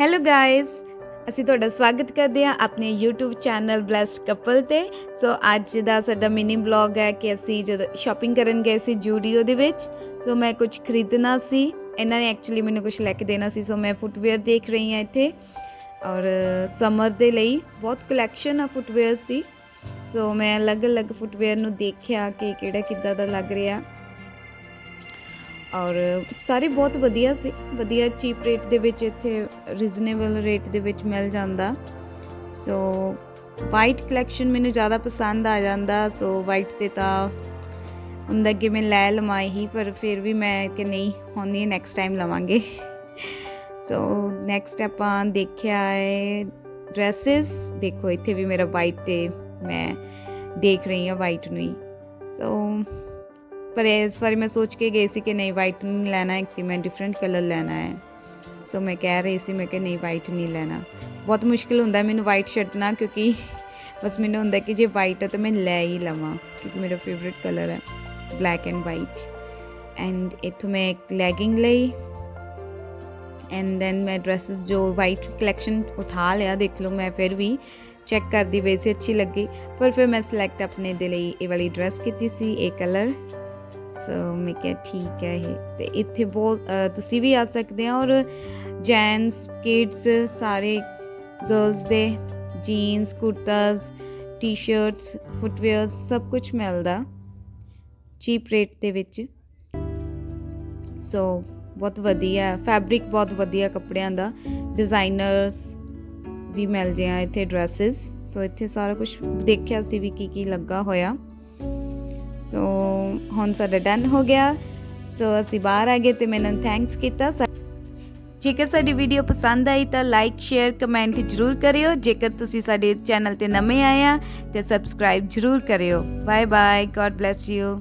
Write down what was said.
Hello guys ਅਸੀਂ ਤੁਹਾਡਾ ਸਵਾਗਤ ਕਰਦੇ ਹਾਂ ਆਪਣੇ YouTube ਚੈਨਲ ਬlesed ਕਪਲ ਤੇ। ਸੋ ਅੱਜ ਦਾ ਸਾਡਾ ਮਿਨੀ ਵਲੌਗ ਹੈ ਕਿ ਅਸੀਂ ਜਦੋਂ ਸ਼ਾਪਿੰਗ ਕਰਨ ਗਏ ਸੀ ਜੂਡੀਓ ਦੇ ਵਿੱਚ ਸੋ ਮੈਂ ਕੁਝ ਖਰੀਦਣਾ ਸੀ। ਇਹਨਾਂ ਨੇ ਐਕਚੁਅਲੀ ਮੈਨੂੰ ਕੁਝ ਲੈ ਕੇ ਦੇਣਾ ਸੀ ਸੋ ਮੈਂ ਫੁੱਟਵੇਅਰ ਦੇਖ ਰਹੀ ਹਾਂ ਇੱਥੇ। ਔਰ ਸਮਰ ਦੇ ਲਈ ਬਹੁਤ ਕਲੈਕਸ਼ਨ ਆ ਫੁੱਟਵੇਅਰਸ ਦੀ। ਸੋ ਮੈਂ ਅਲੱਗ-ਅਲੱਗ ਫੁੱਟਵੇਅਰ ਨੂੰ ਦੇਖਿਆ ਕਿ ਕਿਹੜਾ ਕਿੱਦਾਂ ਦਾ ਲੱਗ ਰਿਹਾ। ਔਰ ਸਾਰੇ ਬਹੁਤ ਵਧੀਆ ਸੀ, ਵਧੀਆ ਚੀਪ ਰੇਟ ਦੇ ਵਿੱਚ ਇੱਥੇ ਰੀਜ਼ਨੇਬਲ ਰੇਟ ਦੇ ਵਿੱਚ ਮਿਲ ਜਾਂਦਾ। ਸੋ ਵਾਈਟ ਕਲੈਕਸ਼ਨ ਮੈਨੂੰ ਜ਼ਿਆਦਾ ਪਸੰਦ ਆ ਜਾਂਦਾ ਸੋ ਵਾਈਟ ਤੇ ਤਾਂ ਹੁੰਦਾ ਕਿ ਮੈਂ ਲੈ ਲਵਾਂ ਹੀ, ਪਰ ਫਿਰ ਵੀ ਮੈਂ ਕਿ ਨਹੀਂ, ਹੁਣ ਨਹੀਂ ਨੈਕਸਟ ਟਾਈਮ ਲਵਾਂਗੇ। ਸੋ ਨੈਕਸਟ ਆਪਾਂ ਦੇਖਿਆ ਹੈ ਡਰੈਸਸ ਦੇਖੋ ਇੱਥੇ ਵੀ ਮੇਰਾ ਵਾਈਟ ਤੇ ਮੈਂ ਦੇਖ ਰਹੀ ਹਾਂ ਵਾਈਟ ਨੂੰ ਹੀ। ਸੋ ਪਰ ਇਸ ਵਾਰੀ ਮੈਂ ਸੋਚ ਕੇ ਗਈ ਸੀ ਕਿ ਨਹੀਂ ਵਾਈਟ ਨਹੀਂ ਲੈਣਾ ਹੈ ਕਿ ਮੈਂ ਡਿਫਰੈਂਟ ਕਲਰ ਲੈਣਾ ਹੈ ਸੋ ਮੈਂ ਕਹਿ ਰਹੀ ਸੀ ਮੈਂ ਕਿ ਨਹੀਂ ਵਾਈਟ ਨਹੀਂ ਲੈਣਾ ਬਹੁਤ ਮੁਸ਼ਕਿਲ ਹੁੰਦਾ ਮੈਨੂੰ ਵਾਈਟ ਛੱਡਣਾ ਕਿਉਂਕਿ ਬਸ ਮੈਨੂੰ ਹੁੰਦਾ ਕਿ ਜੇ ਵਾਈਟ ਹੈ ਤਾਂ ਮੈਂ ਲੈ ਹੀ ਲਵਾਂ ਕਿਉਂਕਿ ਮੇਰਾ ਫੇਵਰਿਟ ਕਲਰ ਹੈ ਬਲੈਕ ਐਂਡ ਵਾਈਟ ਐਂਡ ਇਥੋਂ ਮੈਂ ਇੱਕ ਲੈਗਿੰਗ ਲਈ ਐਂਡ ਦੈਨ ਮੈਂ ਡਰੈਸਸ ਜੋ ਵਾਈਟ ਕਲੈਕਸ਼ਨ ਉਠਾ ਲਿਆ ਦੇਖ ਲਓ ਮੈਂ ਫਿਰ ਵੀ ਚੈੱਕ ਕਰਦੀ ਪਈ ਸੀ ਅੱਛੀ ਲੱਗੀ ਪਰ ਫਿਰ ਮੈਂ ਸਿਲੈਕਟ ਆਪਣੇ ਦੇ ਲਈ ਇਹ ਵਾਲੀ ਡਰੈਸ ਕੀਤੀ ਸੀ ਇਹ ਕਲਰ ਸੋ ਮੈਂ ਕਿਹਾ ਠੀਕ ਹੈ ਇਹ। ਤੇ ਇੱਥੇ ਬਹੁਤ ਤੁਸੀਂ ਵੀ ਆ ਸਕਦੇ ਆ ਔਰ ਜੈਂਟਸ ਕਿਡਸ ਸਾਰੇ ਗਰਲਸ ਦੇ jeans kurtas t shirts footwears ਸਭ ਕੁਝ ਮਿਲਦਾ ਚੀਪ ਰੇਟ ਦੇ ਵਿੱਚ। ਸੋ ਬਹੁਤ ਵਧੀਆ ਫੈਬਰਿਕ ਬਹੁਤ ਵਧੀਆ ਕੱਪੜਿਆਂ ਦਾ। ਡਿਜ਼ਾਈਨਰਸ ਵੀ ਮਿਲ ਜਿਆ ਇੱਥੇ ਡਰੈਸਸ ਸੋ ਇੱਥੇ ਸਾਰਾ ਕੁਝ ਦੇਖਿਆ ਸੀ ਵੀ ਕੀ ਕੀ ਲੱਗਾ ਹੋਇਆ। ਹੁਣ ਸਾਡਾ ਡਨ ਹੋ ਗਿਆ। ਸੋ ਅਸੀਂ ਬਾਹਰ ਆ ਗਏ ਤੇ ਮੈਨੂੰ ਥੈਂਕਸ ਕੀਤਾ। ਜੇਕਰ ਸਾਡੀ ਵੀਡੀਓ ਪਸੰਦ ਆਈ ਤਾਂ ਲਾਈਕ ਸ਼ੇਅਰ ਕਮੈਂਟ ਜ਼ਰੂਰ ਕਰਿਓ। ਜੇਕਰ ਤੁਸੀਂ ਸਾਡੇ ਚੈਨਲ ਤੇ ਨਵੇਂ ਆਏ ਆ, ਤੇ ਸਬਸਕ੍ਰਾਈਬ ਜ਼ਰੂਰ ਕਰਿਓ। Bye bye god bless you